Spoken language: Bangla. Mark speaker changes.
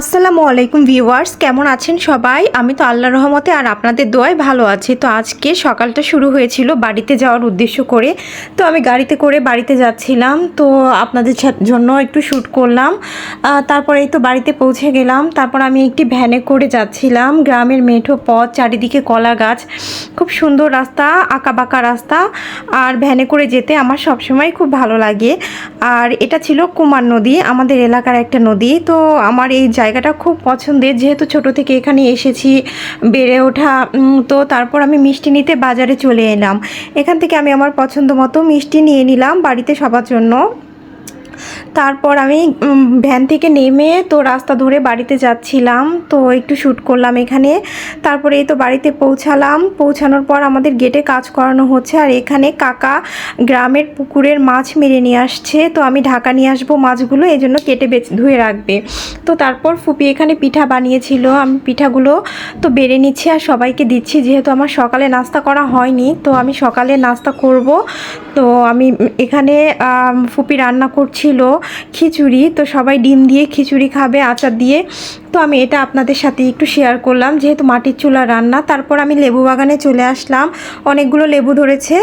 Speaker 1: আসসালামু আলাইকুম ভিউয়ার্স, কেমন আছেন সবাই? আমি তো আল্লাহ রহমতে আর আপনাদের দোয়ায় ভালো আছি। তো আজকে সকালটা শুরু হয়েছিল বাড়িতে যাওয়ার উদ্দেশ্য করে। তো আমি গাড়িতে করে বাড়িতে যাচ্ছিলাম। তো আপনাদের জন্য একটু শ্যুট করলাম। তারপরে তো বাড়িতে পৌঁছে গেলাম। তারপর আমি একটি ভ্যানে করে যাচ্ছিলাম। গ্রামের মেঠো পথ, চারিদিকে কলা গাছ। খুব সুন্দর রাস্তা আঁকা বাঁকা রাস্তা। আর ভ্যানে করে যেতে আমার সবসময় খুব ভালো লাগে। আর এটা ছিল কুমার নদী, আমাদের এলাকার একটা নদী। তো আমার এই জায়গাটা খুব পছন্দের, যেহেতু ছোট থেকে এখানে এসেছি, বেড়ে ওঠা তো তারপর আমি মিষ্টি নিতে বাজারে চলে এলাম। এখান থেকে আমি আমার পছন্দ মতো মিষ্টি নিয়ে নিলাম বাড়িতে সবার জন্য। তারপর আমি ভ্যান থেকে নেমে তো রাস্তা ধরে বাড়িতে যাচ্ছিলাম। তো একটু শ্যুট করলাম এখানে। তারপরে এই তো বাড়িতে পৌঁছালাম। পৌঁছানোর পর আমাদের গেটে কাজ করানো হচ্ছে। আর এখানে কাকা গ্রামের পুকুরের মাছ মেরে নিয়ে আসছে। তো আমি ঢাকা নিয়ে আসব মাছগুলো, এই জন্য কেটে বেচ ধুয়ে রাখবে। তো তারপর ফুপি এখানে পিঠা বানিয়েছিল। আমি পিঠাগুলো তো বেড়ে নিচ্ছি আর সবাইকে দিচ্ছি। যেহেতু আমার সকালে নাস্তা করা হয়নি, তো আমি সকালে নাস্তা করব। তো আমি এখানে ফুপি রান্না করছিল খিচুড়ি, তো সবাই ডিম দিয়ে খিচুড়ি খাবে, আচার দিয়ে। তো আমি এটা আপনাদের সাথে একটু শেয়ার করলাম, যেহেতু মাটির চুলা রান্না, তারপর আমি লেবু বাগানে চলে আসলাম। অনেকগুলো লেবু ধরেছে।